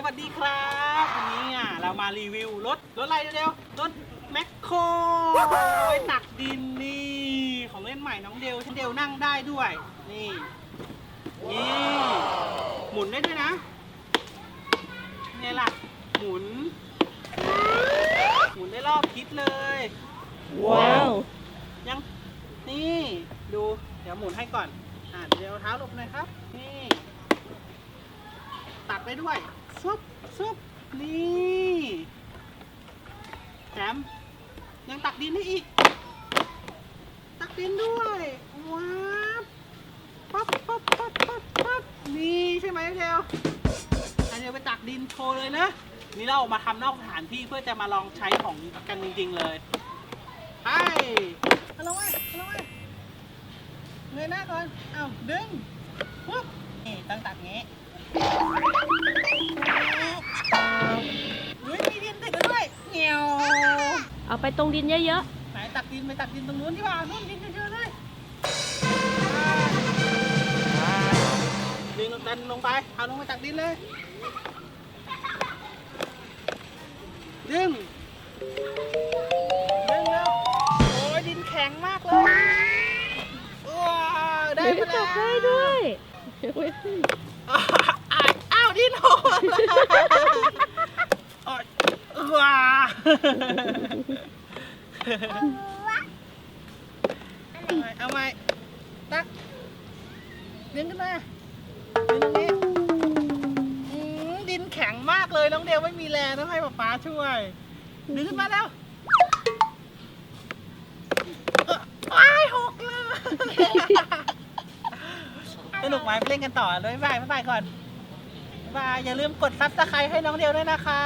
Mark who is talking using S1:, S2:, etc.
S1: สวัสดีครับวันนี้อะเรามารีวิวรถรถอะไรเร็วๆรถแมคโครไว้ตักดินนี่ของเล่นใหม่น้องเดลฉันเดลนั่งได้ด้วยนี่นี่หมุนได้ด้วยนะไงล่ะหมุน หมุนได้รอบทิศเลย
S2: ว้าว
S1: ยังนี่ดูเดี๋ยวหมุนให้ก่อนอ่าเดี๋ยวเอาเท้าหลบหน่อยครับ นี่ ตัดไปด้วยซุบซุบนี่แถมยังตักดินให้อีก ตักดินด้วยว้าวปั๊บปั๊บปั๊บปั๊บปั๊บนี่ใช่ไหมเดวอันเดียวไปตักดินโชว์เลยนะนี่เราออกมาทำนอกสถานที่เพื่อจะมาลองใช้ของกันจริงๆเลยไปเอาลงมาเอาลงมาเงยหน้าก่อนเอาดึง
S2: ไปตรงดินเยอะ
S1: ไหนตักดินไปตักดินตรงนู้นที่ว่านู่นดินเยอะๆเลยดึงดันลงไปเอาลงไปตักดินเลยดึงดึงเร็วโอ้ยดินแข็งมากเลยว้าว
S2: ๆ
S1: ได้
S2: เดี๋ยว
S1: มา
S2: จะ
S1: แล้ว
S2: ตกได้ด้วย
S1: อ้าวอ้าวดินโหดโอ๊ยว้า เอาใหม่เอาใหม่ตักดึงขึ้นมาดึงตรงนี้อืมดินแข็งมากเลยน้องเดียวไม่มีแรงต้องให้ป๊าป๊าช่วย ดึงขึ้นมาแล้วเอ้อว้ายหกเลยสนุกไหมไปเล่นกันต่อเลยบายบายบายก่อนบายอย่าลืมกดซับสไครต์ให้น้องเดียวด้วยนะคะ